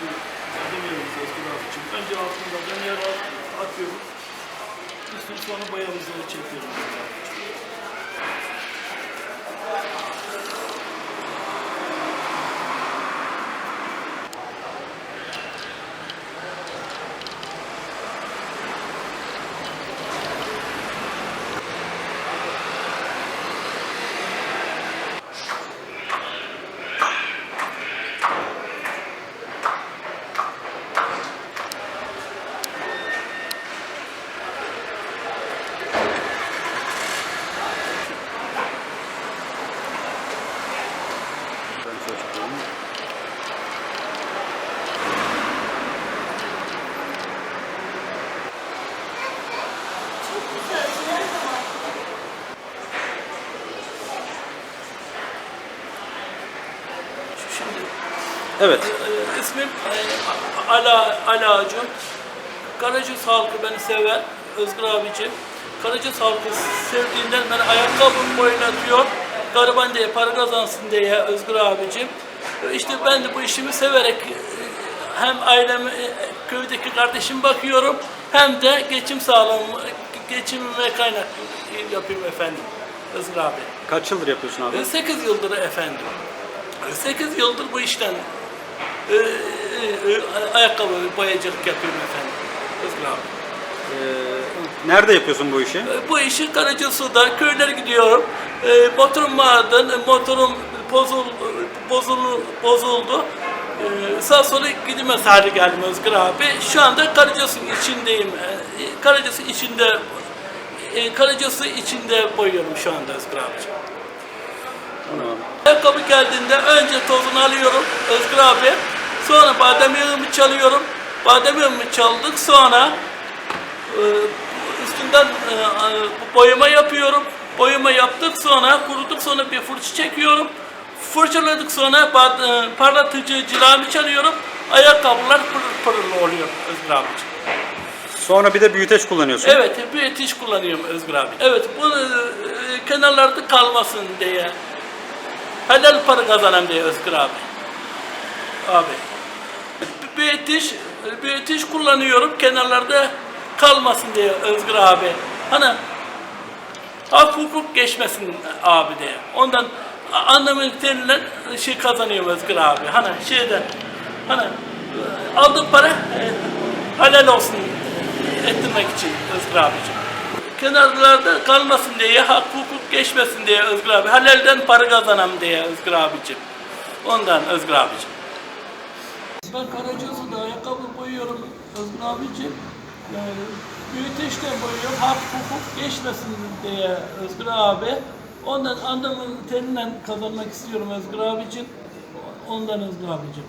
eski bademiyemizi eski için. Önce altında döner atıyoruz. Üstüne sonra boyamızı çekiyoruz. Ben çocukluğum. Şimdi Evet. e, ismim e, Ala, Ala Acun. Karacız halkı beni sever. Özgür abicim. Karacız halkı sevdiğinden beni ayakkabımı oynatıyor. Gariban diye para kazansın diye Özgür abicim. E, İşte ben de bu işimi severek e, hem aileme, e, köydeki kardeşim bakıyorum hem de geçim sağlığımı, geçimime kaynak yapıyorum efendim. Özgür abi. Kaç yıldır yapıyorsun abi? 8 yıldır efendim. 8 yıldır bu işten e, e, e, ayakkabı boyacılık yapıyorum efendim. Özgür abi. Ee, nerede yapıyorsun bu işi? E, Bu işi Karacasu'da köylere gidiyorum. E, motorum vardı. e, Motorum bozul, bozul, bozuldu. E, sağ sola gidemez hale geldim Özgür abi. Şu anda Karacasu'nun içindeyim. E, Karacasu içinde e, Karacasu içinde boyuyorum şu anda Özgür abiciğim. Ayakkabı geldiğinde önce tozunu alıyorum Özgür abi. Sonra badem yağımı çalıyorum. Badem yağımı çaldık sonra e, üstünden e, e, boyama yapıyorum. Boyama yaptık sonra kuruduk sonra bir fırça çekiyorum. Fırçaladık sonra bad- e, parlatıcı cilamı çalıyorum. Ayakkabılar pırıl pırıl oluyor Özgür abiciğim. Sonra bir de büyüteç kullanıyorsun. Evet, etiş kullanıyorum Özgür abi. Evet, bu e, kenarlarda kalmasın diye. Helal para kazanayım diye Özgür abi. Abi. Bir etiş, kullanıyorum kenarlarda kalmasın diye Özgür abi. Hani hak hukuk geçmesin abi diye. Ondan a- anlamın denilen şey kazanıyorum Özgür abi. Hani şeyden hani aldığım para e, halal olsun ettirmek için Özgür abicim. Kenarlarda kalmasın diye, hak hukuk geçmesin diye Özgür abi. Halalden para kazanam diye Özgür abicim. Ondan Özgür abicim. Ben Karacasu'da ayakkabı boyuyorum Özgür abicim. Ee, büyüteçle boyuyorum. Hak hukuk geçmesin diye Özgür abi. Ondan andamın teninden kazanmak istiyorum Özgür abicim. Ondan Özgür abicim.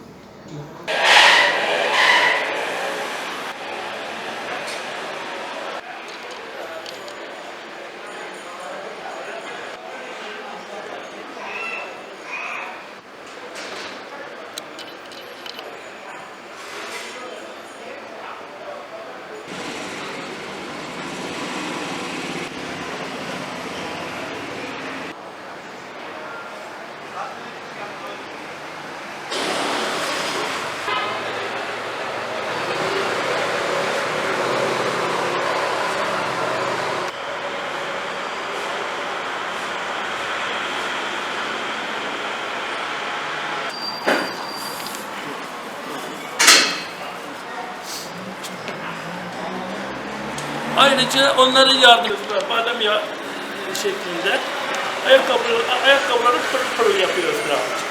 Ayrıca onlara yardım ediyoruz. Badem yağı şeklinde. Ayakkabıları, ayakkabıları pırıl pırıl yapıyoruz birazcık.